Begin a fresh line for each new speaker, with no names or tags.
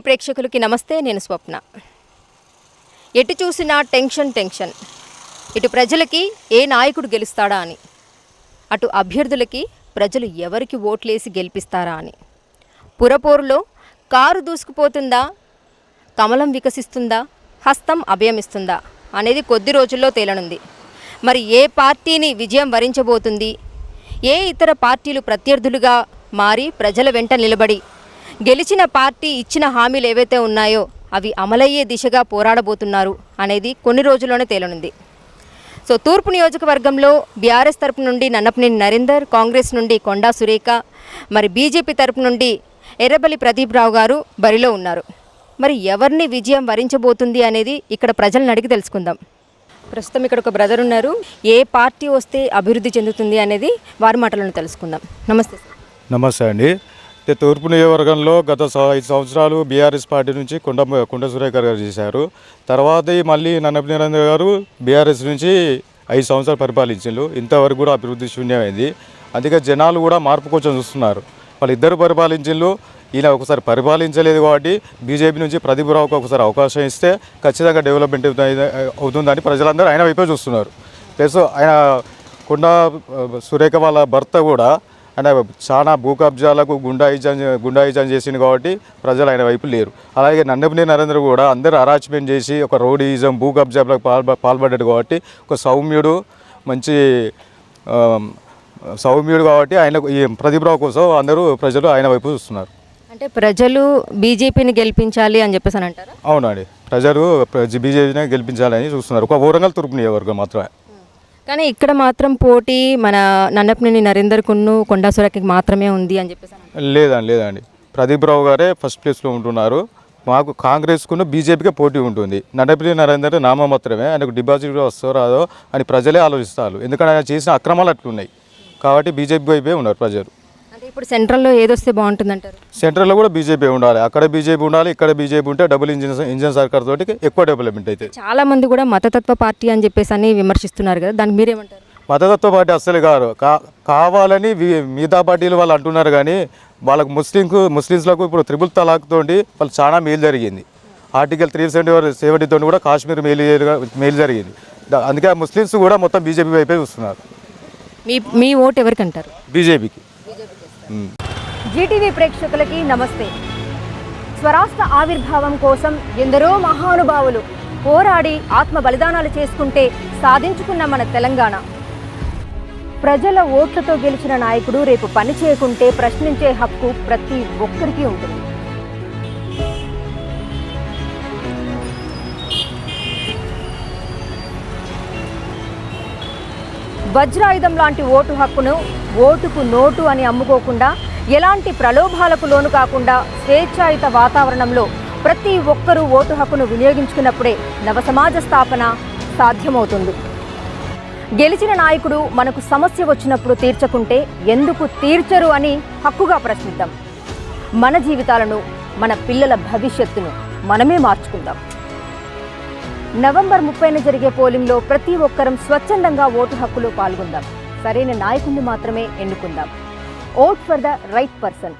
ప్రేక్షకులకి నమస్తే నేను స్వప్న. ఎటు చూసినా టెన్షన్ టెన్షన్. ఇటు ప్రజలకి ఏ నాయకుడు గెలుస్తాడా అని. అటు అభ్యర్థులకి ప్రజలు ఎవరికి ఓట్లేసి గెలిపిస్తారా అని. పురపోరులో కారు దూసుకుపోతుందా? కమలం వికసిస్తుందా? హస్తం అభయమిస్తుందా? అనేది కొద్ది రోజుల్లో తేలనుంది. మరి ఏ పార్టీని విజయం వరించబోతుంది? ఏ ఇతర పార్టీలు ప్రత్యర్థులుగా మారి ప్రజల వెంట నిలబడి గెలిచిన పార్టీ ఇచ్చిన హామీలు ఏవైతే ఉన్నాయో అవి అమలయ్యే దిశగా పోరాడబోతున్నారు అనేది కొన్ని రోజుల్లోనే తేలనుంది. సో తూర్పు నియోజకవర్గంలో బీఆర్ఎస్ తరపు నుండి నన్నపనేని నరేందర్ కాంగ్రెస్ నుండి కొండా సురేఖ మరి బీజేపీ తరపు నుండి ఎర్రబల్లి ప్రదీప్ రావు గారు బరిలో ఉన్నారు. మరి ఎవరిని విజయం వరించబోతుంది అనేది ఇక్కడ ప్రజలను అడిగి తెలుసుకుందాం. ప్రస్తుతం ఇక్కడ ఒక బ్రదర్ ఉన్నారు. ఏ పార్టీ వస్తే అభివృద్ధి చెందుతుంది అనేది వారి మాటలను తెలుసుకుందాం. నమస్తే
నమస్తే అండి. తూర్పు నియోజకవర్గంలో గత స- ఐదు సంవత్సరాలు బీఆర్ఎస్ పార్టీ నుంచి కొండ కొండ సురేఖర్ గారు చేశారు. తర్వాత మళ్ళీ నన్నప నిరంజన్ గారు బీఆర్ఎస్ నుంచి ఐదు సంవత్సరాలు పరిపాలించారు ఇంతవరకు కూడా అభివృద్ధి శూన్యమైంది. అందుకే జనాలు కూడా మార్పు కొంచెం చూస్తున్నారు. వాళ్ళిద్దరు ఇద్దరు పరిపాలించిండ్రు. ఈయన ఒకసారి పరిపాలించలేదు కాబట్టి బీజేపీ నుంచి ప్రదీప్ రావుకు ఒకసారి అవకాశం ఇస్తే ఖచ్చితంగా డెవలప్మెంట్ అవుతుందని ప్రజలందరూ ఆయన వైపే చూస్తున్నారు. ప్లస్ ఆయన కొండ సురేఖ వాళ్ళ భర్త కూడా ఆయన చాలా భూ కబ్జాలకు గుండాయిజం గుండాయిజం చేసింది కాబట్టి ప్రజలు ఆయన వైపు లేరు. అలాగే నన్నపని నరేంద్ర కూడా అందరూ అరాచ్మెంట్ చేసి ఒక రోడీజం భూ కబ్జాలకు పాల్ప పాల్పడ్డాడు కాబట్టి ఒక సౌమ్యుడు మంచి సౌమ్యుడు కాబట్టి ఆయన ఈ రావు కోసం అందరూ ప్రజలు ఆయన వైపు చూస్తున్నారు.
అంటే ప్రజలు బీజేపీని గెలిపించాలి అని చెప్పేసి అని అంటారా?
అవునండి. ప్రజలు బీజేపీనే గెలిపించాలని చూస్తున్నారు. ఒక ఊరంగల్ తూర్పు నియోజకవర్గం మాత్రమే.
కానీ ఇక్కడ మాత్రం పోటీ మన నన్నపనేని నరేందర్ కున్ను కొండా మాత్రమే ఉంది అని చెప్పేసి
లేదండి లేదండి. ప్రదీప్ రావు గారే ఫస్ట్ ప్లేస్లో ఉంటున్నారు. మాకు కాంగ్రెస్కును బీజేపీకే పోటీ ఉంటుంది. నడపల్లి నరేందర్ నామమాత్రమే ఆయనకు డిపాజిట్ వస్తో రాదో అని ప్రజలే ఆలోచిస్తారు. ఎందుకంటే ఆయన చేసిన అక్రమాలు అట్లున్నాయి. కాబట్టి బీజేపీ వైపే ఉన్నారు ప్రజలు.
ఇప్పుడు సెంట్రల్లో ఏదొస్తే బాగుంటుంది అంటారు
సెంట్రల్లో కూడా బీజేపీ ఉండాలి. అక్కడ బీజేపీ ఉండాలి ఇక్కడ బీజేపీ ఉంటే డబుల్ ఇంజిన్ ఇంజిన్ సర్కార్ తోటి ఎక్కువ డెవలప్మెంట్ అవుతుంది
చాలా మంది కూడా మతతత్వ పార్టీ అని చెప్పేసి అని విమర్శిస్తున్నారు కదా దానికి మీరేమంటారు?
మతతత్వ పార్టీ అస్సలు కాదు. కావాలని మిగతా పార్టీలు వాళ్ళు అంటున్నారు కానీ వాళ్ళకు ముస్లింకు ముస్లింస్లకు ఇప్పుడు త్రిబుల్ తలాక్ తోటి వాళ్ళు చాలా మేలు జరిగింది. ఆర్టికల్ త్రీ సెవెంటీ సెవెంటీ తోటి కూడా కాశ్మీర్ మేలు మేలు జరిగింది. అందుకే ఆ ముస్లిమ్స్ కూడా మొత్తం బీజేపీ వైపే చూస్తున్నారు.
మీ మీ ఓటు ఎవరికి అంటారు
బీజేపీకి.
జీటీవీ ప్రేక్షకులకి నమస్తే. స్వరాష్ట్ర ఆవిర్భావం కోసం ఎందరో మహానుభావులు పోరాడి ఆత్మ బలిదానాలు చేసుకుంటే సాధించుకున్న మన తెలంగాణ. ప్రజల ఓట్లతో గెలిచిన నాయకుడు రేపు పని చేయకుంటే ప్రశ్నించే హక్కు ప్రతి ఒక్కరికి ఉంటుంది. వజ్రాయుధం లాంటి ఓటు హక్కును ఓటుకు నోటు అని అమ్ముకోకుండా ఎలాంటి ప్రలోభాలకు లోను కాకుండా స్వేచ్ఛాయుత వాతావరణంలో ప్రతి ఒక్కరూ ఓటు హక్కును వినియోగించుకున్నప్పుడే నవ సమాజ స్థాపన సాధ్యమవుతుంది. గెలిచిన నాయకుడు మనకు సమస్య వచ్చినప్పుడు తీర్చకుంటే ఎందుకు తీర్చరు అని హక్కుగా ప్రశ్నిద్దాం. మన జీవితాలను మన పిల్లల భవిష్యత్తును మనమే మార్చుకుందాం. నవంబర్ ముప్పైన జరిగే పోలింగ్లో ప్రతి ఒక్కరం స్వచ్ఛందంగా ఓటు హక్కులో పాల్గొందాం. సరైన నాయకుడిని మాత్రమే ఎన్నుకుందాం. Vote for the right person.